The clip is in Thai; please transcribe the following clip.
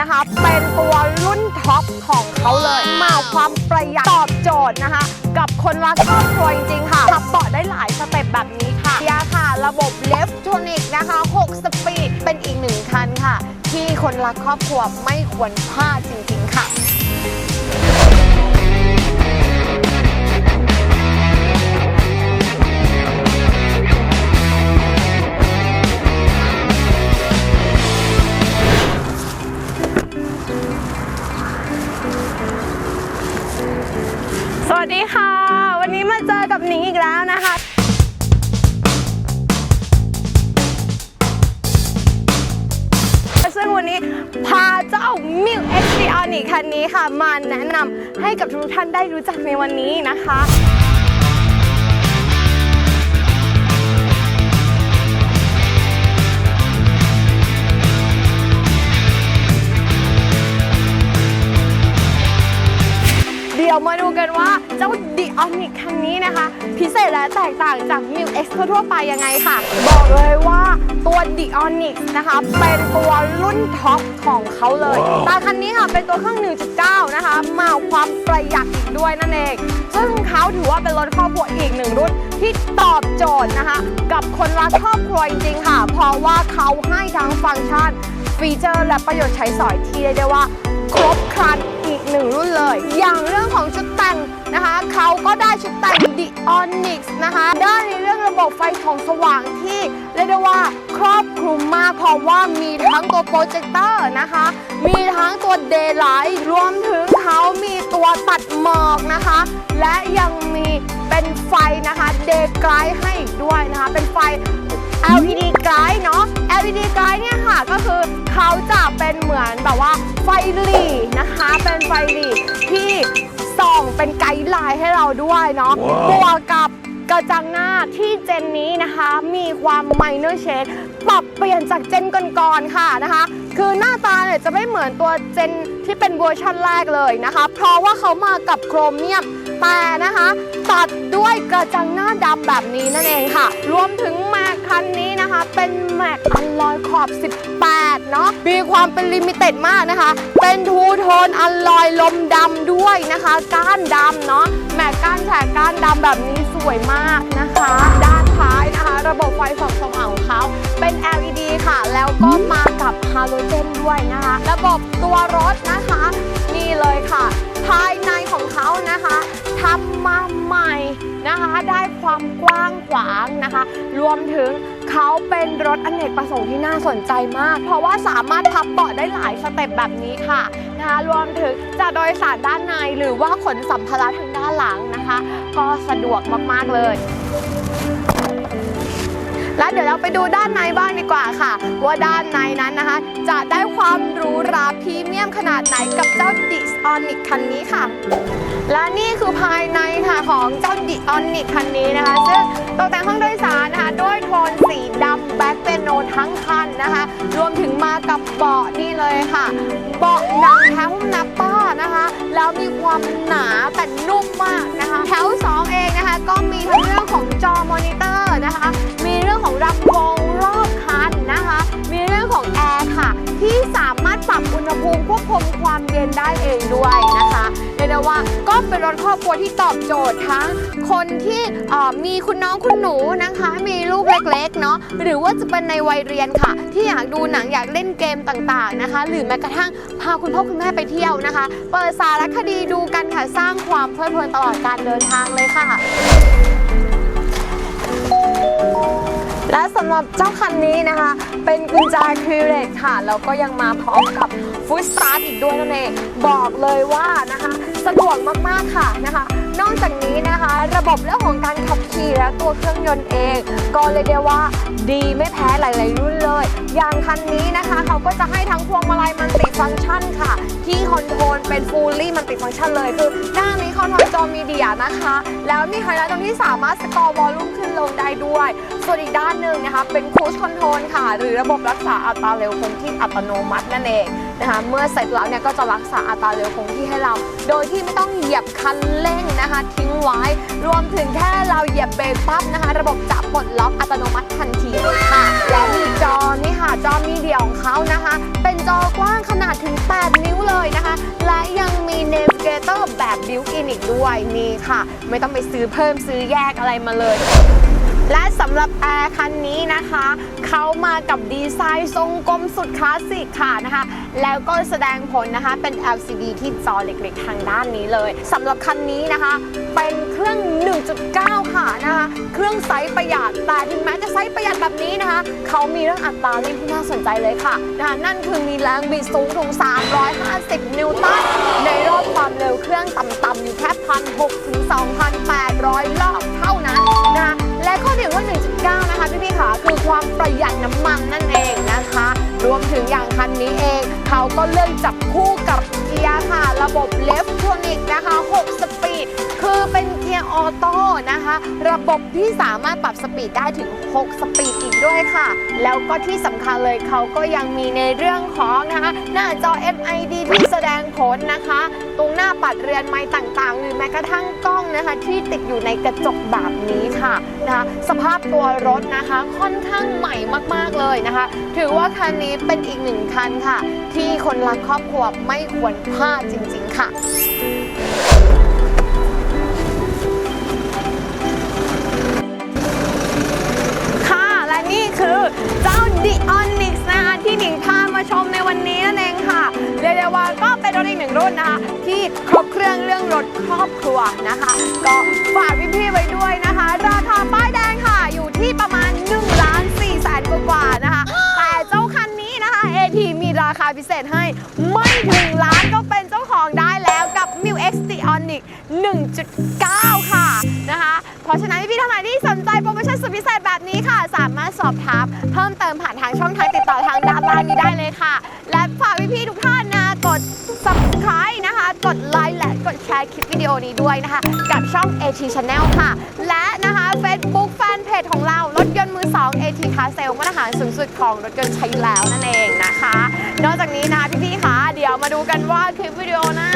นะคะเป็นตัวรุ่นท็อปของเขาเลยมาความประหยัดตอบโจทย์นะคะ กับคนรักครอบครัวจริงๆค่ะขับเบาะได้หลายสเต็ปแบบนี้ค่ะยาค่ะระบบเลฟโทนิกนะคะ 6 สปีด เป็นอีกหนึ่งคันค่ะ ที่คนรักครอบครัวไม่ควรพลาดจริงๆค่ะ X d o n i c คันนี้ค่ะมาแนะนำให้กับทุกท่านได้รู้จักในวันนี้นะคะเดี๋ยวมาดูกันว่าเจ้า d i o n i c คันนี้นะคะ พิเศษและแตกต่างจาก m i l X ทั่วไปยังไงค่ะ บอกเลยว่าตัว o n i c นะคะ เป็นตัวรุ่นท็อปของเขาเลยแตาคันนี้ค่ะเป็นตัวเครื่อง 1.9 นะคะ มาความประหยัดอีกด้วยนั่นเอง ซึ่งเขาถือว่าเป็นรถครอบครัวอีกหนึ่งรุ่นที่ตอบโจทย์นะคะ กับคนรักครอบครัวจริงๆค่ะ เพราะว่าเขาให้ทั้งฟังก์ชัน ฟีเจอร์และประโยชน์ใช้สอยที่เรียกได้ว่า ครบครันอีกหนึ่งรุ่นเลย อย่างเรื่องของชุดแต่ง นะคะ เขาก็ได้ชุดแต่ง The Onyx นะคะได้ในเรื่องระบบไฟของสว่างที่เรียกได้ว่าครอบคลุมมากเพราะว่ามีทั้งตัวโปรเจคเตอร์นะคะ มีทั้งตัว Daylight รวมถึงเขามีตัวตัดหมอกนะคะ และยังมีเป็นไฟนะคะ Day Guide ให้อีกด้วยนะคะ เป็นไฟ LED guide เนาะ LED guide เนี่ยค่ะก็คือเขาจะเป็นเหมือนแบบว่าไฟหลีนะคะ เป็นไฟหลีที่ ส่องเป็นไกด์ไลน์ให้เราด้วยเนาะบวกกับกระจังหน้าที่เจนนี้นะคะ มีความ minor shade ปรับเปลี่ยนจากเจนก่อนๆค่ะนะคะ คือหน้าตาเนี่ยจะไม่เหมือนตัวเจนที่เป็นเวอร์ชันแรกเลยนะคะ เพราะว่าเขามากับโครเมียม แต่นะคะ ตัดด้วยกระจังหน้าดำแบบนี้นั่นเองค่ะ รวมถึงแม็กคันนี้นะคะ เป็นแม็กอัลลอยขอบ 18 เนาะมีความเป็นลิมิเต็ดมากนะคะ เป็นทูโทนอัลลอยลมดำด้วยนะคะ ก้านดำเนาะแม็กก้านแฉกก้านดำแบบนี้สวยมากนะคะ ด้านท้ายนะคะ ระบบไฟส่องสว่างของเขาเป็น LED ค่ะ แล้วก็มากับฮาโลเจนด้วยนะคะ ระบบตัวรถนะคะ นี่เลยค่ะ ภายในของเขานะคะ ทำมาใหม่นะคะ ได้ความกว้างขวางนะคะ รวมถึงเขาเป็นรถอเนกประสงค์ที่น่าสนใจมาก เพราะว่าสามารถพับเบาะได้หลายสเต็ปแบบนี้ค่ะนะคะรวมถึงจะโดยสารด้านในหรือว่าขนสัมภาระทางด้านหลังนะคะ ก็สะดวกมากๆเลยแล้วเดี๋ยวเราไปดูด้านในบ้างดีกว่าค่ะ ว่าด้านในนั้นนะคะ จะได้ความหรูหราพรีเมียมขนาดไหนกับเจ้า d i o n i c คันนี้ค่ะ และนี่คือภายในค่ะของเจ้า d i o n i c คันนี้นะคะ ซึ่งตกแต่งห้องโดยสารนะคะด้วยโทนสีดำแบ็คเปโนทั้งคันนะคะ รวมถึงมากับเบาะนี่เลยค่ะเบาะหนังแท้หุ้มนับป้านะคะ แล้วมีความหนาแต่นุ่มมากนะคะแถว2เองนะคะ ก็มีทั้งเรื่องของจอมอนิเตอร์นะคะ มีเรื่องของลำโพงรอบคันนะคะ มีเรื่องของแอร์ค่ะ ที่สามารถปรับอุณหภูมิควบคุมความเย็นได้เองด้วยนะคะ ว่าก็เป็นรถครอบครัวที่ตอบโจทย์ทั้งคนที่มีคุณน้องคุณหนูนะคะ มีลูกเล็กๆเนาะหรือว่าจะเป็นในวัยเรียนค่ะ ที่อยากดูหนังอยากเล่นเกมต่างๆนะคะ หรือแม้กระทั่งพาคุณพ่อคุณแม่ไปเที่ยวนะคะ เปิดสารคดีดูกันค่ะสร้างความเพลิดเพลินตลอดการเดินทางเลยค่ะและสำหรับเจ้าคันนี้นะคะ เป็นกุญแจคลีเรกค่ะ แล้วก็ยังมาพร้อมกับฟุตสตาร์ทอีกด้วยนั่นเอง บอกเลยว่านะคะ สะดวกมากๆค่ะนะคะ นอกจากนี้นะคะ ระบบเรื่องของการขับขี่และตัวเครื่องยนต์เอง ก็เลยกได้ว่าดีไม่แพ้หลาย ๆ รุ่นเลย อย่างคันนี้นะคะเขาก็จะให้ทั้งพวงมาลัยมันติฟังก์ชันค่ะ ที่คอนโทรลเป็น fully multi function เลยคือด้านนี้คอนโทรลจอมีเดียนะคะ แล้วมีไฮไลท์ตรงที่สามารถสกอร์วอลลุ่มขึ้นลงได้ด้วย ส่วนอีกด้านหนึ่งนะคะเป็น cruise control ค่ะ หรือระบบรักษาอัตราเร็วคงที่อัตโนมัตินั่นเองนะคะเมื่อเสร็จแล้วเนี่ยก็จะรักษาอัตราเร็วคงที่ให้เรา โดยที่ไม่ต้องเหยียบคันเร่งนะคะ ทิ้งไว้ รวมถึงแค่เราเหยียบเบรกปั๊บนะคะ ระบบจะปลดล็อกอัตโนมัติทันทีเลยค่ะและมีจอนี่ค่ะจอมีเดียของเขานะคะ เป็นจอกว้างขนาดถึง 8 นิ้วเลยนะคะ และยังมี Navigator แบบบิวอินอีกด้วยนี่ค่ะ ไม่ต้องไปซื้อเพิ่มซื้อแยกอะไรมาเลย และสำหรับแอร์คันนี้นะคะ เขามากับดีไซน์ทรงกลมสุดคลาสสิกค่ะนะคะ แล้วก็แสดงผลนะคะเป็น LCD ที่จอเล็กๆ ทางด้านนี้เลยสำหรับคันนี้นะคะ เป็นเครื่อง 1.9 ค่ะนะคะ เครื่องไซส์ประหยัดแต่ถึงแม้จะไซส์ประหยัดแบบนี้นะคะ เขามีเรื่องอัตราเร่งที่น่าสนใจเลยค่ะนะคะนั่นคือมีแรงบิดสูงถึง 350 นิวตันในรอบความเร็วเครื่องต่ำๆอยู่แค่พันหกถึง2,800รอบเท่านั้น และข้อดีของเครื่อง1.9 นะคะพี่ๆค่ะคือความประหยัดน้ำมันนั่นเองนะคะ รวมถึงอย่างคันนี้เอง เขาก็เลือกจับคู่กับเกียร์ค่ะ ระบบเลฟทรอนิกนะคะ 6 สปีด คือเป็น ยร์ออโต้นะคะ ระบบที่สามารถปรับสปีดได้ถึง 6 สปีดอีกด้วยค่ะ แล้วก็ที่สำคัญเลยเขาก็ยังมีในเรื่องของนะคะ หน้าจอ MID ที่แสดงผลนะคะ ตรงหน้าปัดเรือนไม้ต่างๆ หรือแม้กระทั่งกล้องนะคะ ที่ติดอยู่ในกระจกแบบนี้ค่ะนะคะสภาพตัวรถนะคะค่อนข้างใหม่มากๆเลยนะคะ ถือว่าคันนี้เป็นอีกหนึ่งคันค่ะ ที่คนรักครอบครัวไม่ควรพลาดจริง ๆ ค่ะค่ะ คะที่ครบเครื่องเรื่องรถครอบครัวนะคะ ก็ฝากพี่ๆไว้ด้วยนะคะ ราคาป้ายแดงค่ะอยู่ที่ประมาณ1ล้าน4แสนกว่าๆนะคะ แต่เจ้าคันนี้นะคะ AT มีราคาพิเศษให้ไม่ถึงล้านก็เป็นเจ้าของได้แล้วกับ m i X The Onyx 1.9 ค่ะนะคะ เพราะฉะนั้นพี่ๆท่านไหนที่สน คลิปวิดีโอนี้ด้วยนะคะ กับช่อง AT Channel ค่ะ และนะคะ Facebook Fanpage ของเรา รถยนต์มือ 2 AT Car Sale มาตรฐานสูงสุดของรถยนต์ใช้แล้วนั่นเองนะคะ นอกจากนี้นะคะพี่ๆคะเดี๋ยวมาดูกันว่าคลิปวิดีโอหน้า